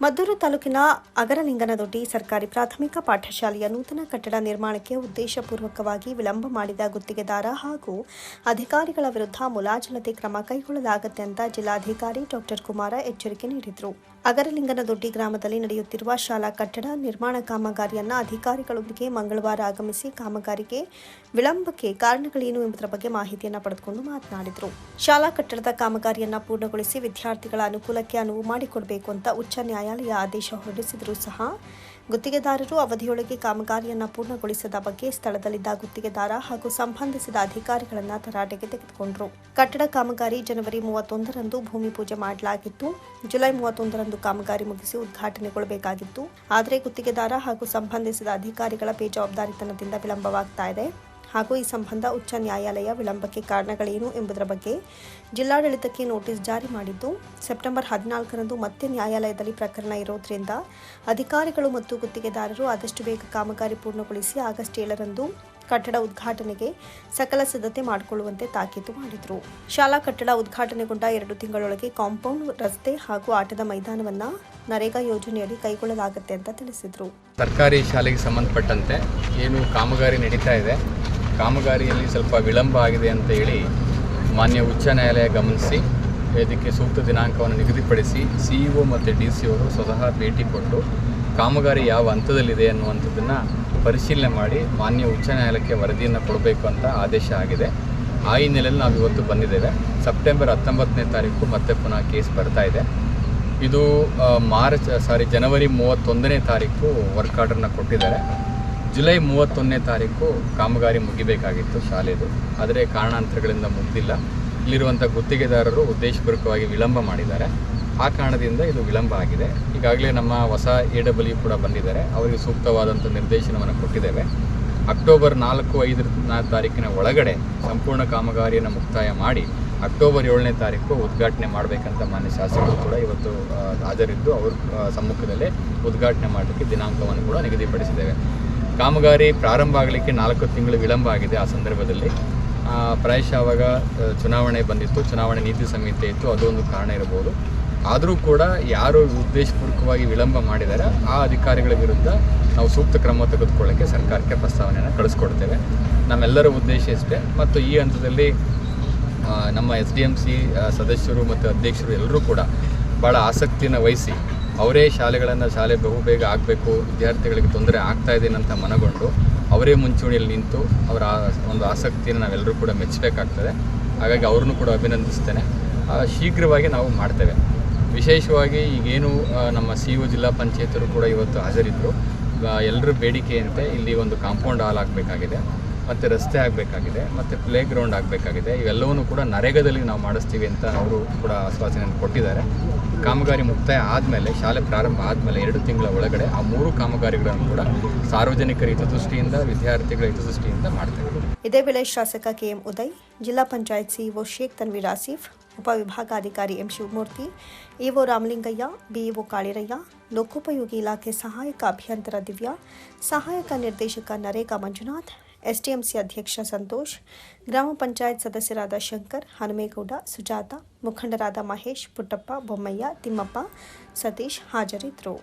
ಮದ್ದೂರು ತಾಲೂಕಿನ ಅಗರಲಿಂಗನದೊಡ್ಡಿ ಸರ್ಕಾರಿ ಪ್ರಾಥಮಿಕ ಪಾಠಶಾಲೆಯ ನೂತನ ಕಟ್ಟಡ ನಿರ್ಮಾಣಕ್ಕೆ ಉದ್ದೇಶಪೂರ್ವಕವಾಗಿ ವಿಳಂಬ ಮಾಡಿದ ಗುತ್ತಿಗೆದಾರ ಹಾಗೂ ಅಧಿಕಾರಿಗಳ ವಿರುದ್ಧ ಮುಲಾಜಿಲ್ಲದೆ ಕ್ರಮ ಕೈಗೊಳ್ಳಲಾಗುತ್ತೆ ಅಂತ ಜಿಲ್ಲಾಧಿಕಾರಿ ಡಾಕ್ಟರ್ ಕುಮಾರ ಎಚ್ಚರಿಕೆ ನೀಡಿದರು. ಅಗರಲಿಂಗನದೊಡ್ಡಿ ಗ್ರಾಮದಲ್ಲಿ ನಡೆಯುತ್ತಿರುವ ಶಾಲಾ ಕಟ್ಟಡ ನಿರ್ಮಾಣ ಕಾಮಗಾರಿಯನ್ನ ಅಧಿಕಾರಿಗಳೊಂದಿಗೆ ಮಂಗಳವಾರ ಆಗಮಿಸಿ ಕಾಮಗಾರಿಗೆ ವಿಳಂಬಕ್ಕೆ ಕಾರಣಗಳೇನು ಎಂಬುದರ ಬಗ್ಗೆ ಮಾಹಿತಿಯನ್ನು ಪಡೆದುಕೊಂಡು ಮಾತನಾಡಿದರು. ಶಾಲಾ ಕಟ್ಟಡದ ಕಾಮಗಾರಿಯನ್ನ ಪೂರ್ಣಗೊಳಿಸಿ ವಿದ್ಯಾರ್ಥಿಗಳ ಅನುಕೂಲಕ್ಕೆ ಅನುವು ಮಾಡಿಕೊಡಬೇಕು ಅಂತ ಉಚ್ಚ ನ್ಯಾಯಾಲಯ ಆದೇಶ ಹೊರಡಿಸಿದರೂ ಸಹ ಗುತ್ತಿಗೆದಾರರು ಅವಧಿಯೊಳಗೆ ಕಾಮಗಾರಿಯನ್ನು ಪೂರ್ಣಗೊಳಿಸದ ಬಗ್ಗೆ ಸ್ಥಳದಲ್ಲಿದ್ದ ಗುತ್ತಿಗೆದಾರ ಹಾಗೂ ಸಂಬಂಧಿಸಿದ ಅಧಿಕಾರಿಗಳನ್ನು ತರಾಟೆಗೆ ತೆಗೆದುಕೊಂಡರು. ಕಟ್ಟಡ ಕಾಮಗಾರಿ ಜನವರಿ ಮೂವತ್ತೊಂದರಂದು ಭೂಮಿ ಪೂಜೆ ಮಾಡಲಾಗಿತ್ತು. ಜುಲೈ ಮೂವತ್ತೊಂದರಂದು ಕಾಮಗಾರಿ ಮುಗಿಸಿ ಉದ್ಘಾಟನೆಗೊಳ್ಳಬೇಕಾಗಿತ್ತು. ಆದರೆ ಗುತ್ತಿಗೆದಾರ ಹಾಗೂ ಸಂಬಂಧಿಸಿದ ಅಧಿಕಾರಿಗಳ ಬೇಜವಾಬ್ದಾರಿತನದಿಂದ ವಿಳಂಬವಾಗ್ತಾ ಇದೆ. ಹಾಗೂ ಈ ಸಂಬಂಧ ಉಚ್ಚ ನ್ಯಾಯಾಲಯ ವಿಳಂಬಕ್ಕೆ ಕಾರಣಗಳೇನು ಎಂಬುದರ ಬಗ್ಗೆ ಜಿಲ್ಲಾಡಳಿತಕ್ಕೆ ನೋಟಿಸ್ ಜಾರಿ ಮಾಡಿದ್ದು, ಸೆಪ್ಟೆಂಬರ್ ಹದಿನಾಲ್ಕರಂದು ಮತ್ತೆ ನ್ಯಾಯಾಲಯದಲ್ಲಿ ಪ್ರಕರಣ ಇರೋದ್ರಿಂದ ಅಧಿಕಾರಿಗಳು ಮತ್ತು ಗುತ್ತಿಗೆದಾರರು ಆದಷ್ಟು ಬೇಗ ಕಾಮಗಾರಿ ಪೂರ್ಣಗೊಳಿಸಿ ಆಗಸ್ಟ್ ಏಳರಂದು ಕಟ್ಟಡ ಉದ್ಘಾಟನೆಗೆ ಸಕಲ ಸಿದ್ಧತೆ ಮಾಡಿಕೊಳ್ಳುವಂತೆ ತಾಕೀತು ಮಾಡಿದರು. ಶಾಲಾ ಕಟ್ಟಡ ಉದ್ಘಾಟನೆಗೊಂಡ ಎರಡು ತಿಂಗಳೊಳಗೆ ಕಾಂಪೌಂಡ್, ರಸ್ತೆ ಹಾಗೂ ಆಟದ ಮೈದಾನವನ್ನು ನರೇಗಾ ಯೋಜನೆಯಡಿ ಕೈಗೊಳ್ಳಲಾಗುತ್ತೆ ಅಂತ ತಿಳಿಸಿದರು. ಸರ್ಕಾರಿ ಶಾಲೆಗೆ ಸಂಬಂಧಪಟ್ಟಂತೆ ಏನು ಕಾಮಗಾರಿ ನಡೀತಾ ಇದೆ. ಕಾಮಗಾರಿಯಲ್ಲಿ ಸ್ವಲ್ಪ ವಿಳಂಬ ಆಗಿದೆ ಅಂತ ಹೇಳಿ ಮಾನ್ಯ ಉಚ್ಚ ನ್ಯಾಯಾಲಯ ಗಮನಿಸಿ ಇದಕ್ಕೆ ಸೂಕ್ತ ದಿನಾಂಕವನ್ನು ನಿಗದಿಪಡಿಸಿ ಸಿ ಇ ಒ ಮತ್ತು ಡಿ ಸಿ ಅವರು ಸ್ವತಃ ಭೇಟಿ ಕೊಟ್ಟು ಕಾಮಗಾರಿ ಯಾವ ಹಂತದಲ್ಲಿದೆ ಅನ್ನುವಂಥದ್ದನ್ನು ಪರಿಶೀಲನೆ ಮಾಡಿ ಮಾನ್ಯ ಉಚ್ಚ ನ್ಯಾಯಾಲಯಕ್ಕೆ ವರದಿಯನ್ನು ಕೊಡಬೇಕು ಅಂತ ಆದೇಶ ಆಗಿದೆ. ಆ ಹಿನ್ನೆಲೆಯಲ್ಲಿ ನಾವು ಇವತ್ತು ಬಂದಿದ್ದೇವೆ. ಸೆಪ್ಟೆಂಬರ್ ಹತ್ತೊಂಬತ್ತನೇ ತಾರೀಕು ಮತ್ತೆ ಪುನಃ ಕೇಸ್ ಬರ್ತಾ ಇದೆ. ಇದು ಮಾರ್ಚ್ ಸಾರಿ ಜನವರಿ ಮೂವತ್ತೊಂದನೇ ತಾರೀಕು ವರ್ಕ್ ಆರ್ಡರ್ನ ಕೊಟ್ಟಿದ್ದಾರೆ. ಜುಲೈ ಮೂವತ್ತೊಂದನೇ ತಾರೀಕು ಕಾಮಗಾರಿ ಮುಗಿಬೇಕಾಗಿತ್ತು ಶಾಲೆದು. ಆದರೆ ಕಾರಣಾಂತರಗಳಿಂದ ಮುಗಿದಿಲ್ಲ. ಇಲ್ಲಿರುವಂಥ ಗುತ್ತಿಗೆದಾರರು ಉದ್ದೇಶಪೂರ್ವಕವಾಗಿ ವಿಳಂಬ ಮಾಡಿದ್ದಾರೆ. ಆ ಕಾರಣದಿಂದ ಇದು ವಿಳಂಬ ಆಗಿದೆ. ಈಗಾಗಲೇ ನಮ್ಮ ಹೊಸ ಎ ಡಬ್ಲ್ಯೂ ಕೂಡ ಬಂದಿದ್ದಾರೆ. ಅವರಿಗೆ ಸೂಕ್ತವಾದಂಥ ನಿರ್ದೇಶನವನ್ನು ಕೊಟ್ಟಿದ್ದೇವೆ. ಅಕ್ಟೋಬರ್ ನಾಲ್ಕು ಐದರ ತಾರೀಕಿನ ಒಳಗಡೆ ಸಂಪೂರ್ಣ ಕಾಮಗಾರಿಯನ್ನು ಮುಕ್ತಾಯ ಮಾಡಿ ಅಕ್ಟೋಬರ್ ಏಳನೇ ತಾರೀಕು ಉದ್ಘಾಟನೆ ಮಾಡಬೇಕಂತ ಮಾನ್ಯ ಶಾಸಕರು ಕೂಡ ಇವತ್ತು ಹಾಜರಿದ್ದು. ಅವ್ರ ಸಮ್ಮುಖದಲ್ಲೇ ಉದ್ಘಾಟನೆ ಮಾಡಲಿಕ್ಕೆ ದಿನಾಂಕವನ್ನು ಕೂಡ ನಿಗದಿಪಡಿಸಿದ್ದೇವೆ. ಕಾಮಗಾರಿ ಪ್ರಾರಂಭ ಆಗಲಿಕ್ಕೆ ನಾಲ್ಕು ತಿಂಗಳು ವಿಳಂಬ ಆಗಿದೆ ಆ ಸಂದರ್ಭದಲ್ಲಿ. ಪ್ರಾಯಶಃ ಆವಾಗ ಚುನಾವಣೆ ಬಂದಿತ್ತು, ಚುನಾವಣೆ ನೀತಿ ಸಂಹಿತೆ ಇತ್ತು ಅದು ಒಂದು ಕಾರಣ ಇರಬಹುದು. ಆದರೂ ಕೂಡ ಯಾರು ಉದ್ದೇಶಪೂರ್ವಕವಾಗಿ ವಿಳಂಬ ಮಾಡಿದ್ದಾರೆ ಆ ಅಧಿಕಾರಿಗಳ ವಿರುದ್ಧ ನಾವು ಸೂಕ್ತ ಕ್ರಮ ತೆಗೆದುಕೊಳ್ಳೋಕ್ಕೆ ಸರ್ಕಾರಕ್ಕೆ ಪ್ರಸ್ತಾವನೆಯನ್ನು ಕಳಿಸ್ಕೊಡ್ತೇವೆ. ನಮ್ಮೆಲ್ಲರ ಉದ್ದೇಶ ಇಷ್ಟೇ. ಮತ್ತು ಈ ಹಂತದಲ್ಲಿ ನಮ್ಮ ಎಸ್ ಡಿ ಎಂ ಸಿ ಸದಸ್ಯರು ಮತ್ತು ಅಧ್ಯಕ್ಷರು ಎಲ್ಲರೂ ಕೂಡ ಭಾಳ ಆಸಕ್ತಿಯನ್ನು ವಹಿಸಿ ಅವರೇ ಶಾಲೆಗಳನ್ನು ಶಾಲೆ ಬಹುಬೇಗ ಆಗಬೇಕು, ವಿದ್ಯಾರ್ಥಿಗಳಿಗೆ ತೊಂದರೆ ಆಗ್ತಾ ಅಂತ ಮನಗೊಂಡು ಅವರೇ ಮುಂಚೂಣಿಯಲ್ಲಿ ನಿಂತು ಅವರ ಒಂದು ಆಸಕ್ತಿಯನ್ನು ನಾವೆಲ್ಲರೂ ಕೂಡ ಮೆಚ್ಚಬೇಕಾಗ್ತದೆ. ಹಾಗಾಗಿ ಅವ್ರನ್ನೂ ಕೂಡ ಅಭಿನಂದಿಸ್ತೇನೆ. ಶೀಘ್ರವಾಗಿ ನಾವು ಮಾಡ್ತೇವೆ. ವಿಶೇಷವಾಗಿ ಈಗೇನು ನಮ್ಮ ಸಿ ಯು ಜಿಲ್ಲಾ ಪಂಚಾಯತರು ಕೂಡ ಇವತ್ತು ಹಾಜರಿದ್ದರು ಎಲ್ಲರೂ ಬೇಡಿಕೆಯಂತೆ ಇಲ್ಲಿ ಒಂದು ಕಾಂಪೌಂಡ್ ಹಾಲ್ ಆಗಬೇಕಾಗಿದೆ ಮತ್ತು ರಸ್ತೆ ಆಗಬೇಕಾಗಿದೆ, ಮತ್ತು ಪ್ಲೇ ಗ್ರೌಂಡ್ ಆಗಬೇಕಾಗಿದೆ. ಇವೆಲ್ಲವನ್ನೂ ಕೂಡ ನರೇಗದಲ್ಲಿ ನಾವು ಮಾಡಿಸ್ತೀವಿ ಅಂತ ಅವರು ಕೂಡ ಆಶ್ವಾಸನೆಯನ್ನು ಕೊಟ್ಟಿದ್ದಾರೆ. ಕಾಮಗಾರಿ ಮುಕ್ತಾಯ ಆದಮೇಲೆ, ಶಾಲೆ ಪ್ರಾರಂಭ ಆದಮೇಲೆ ಎರಡು ತಿಂಗಳ ಒಳಗಡೆ ಆ ಮೂರು ಕಾಮಗಾರಿಗಳನ್ನು ಕೂಡ ಸಾರ್ವಜನಿಕರ ಹಿತದೃಷ್ಟಿಯಿಂದ, ವಿದ್ಯಾರ್ಥಿಗಳ ಹಿತದೃಷ್ಟಿಯಿಂದ ಮಾಡ್ತೇವೆ ಇದೇ ವೇಳೆ ಶಾಸಕ ಕೆಎಂ ಉದಯ್, ಜಿಲ್ಲಾ ಪಂಚಾಯತ್ ಸಿಇಒ ಶೇಖ್ ತನ್ವೀರ್ ಆಸೀಫ್, ಉಪವಿಭಾಗಾಧಿಕಾರಿ M Shivamurthy, EO Ramalingaiah, BEO Kaliraiah, ಲೋಕೋಪಯೋಗಿ ಇಲಾಖೆ ಸಹಾಯಕ ಅಭಿಯಂತರ ದಿವ್ಯಾ, ಸಹಾಯಕ ನಿರ್ದೇಶಕ ನರೇಗಾ ಮಂಜುನಾಥ್ ಎಸ್ಡಿಎಂಸಿ ಅಧ್ಯಕ್ಷ ಸಂತೋಷ್ ಗ್ರಾಮ ಪಂಚಾಯತ್ ಸದಸ್ಯರಾದ ಶಂಕರ್ ಹನುಮೇಗೌಡ ಸುಜಾತ ಮುಖಂಡರಾದ ಮಹೇಶ್ ಪುಟ್ಟಪ್ಪ ಬೊಮ್ಮಯ್ಯ ತಿಮ್ಮಪ್ಪ ಸತೀಶ್ ಹಾಜರಿದ್ದರು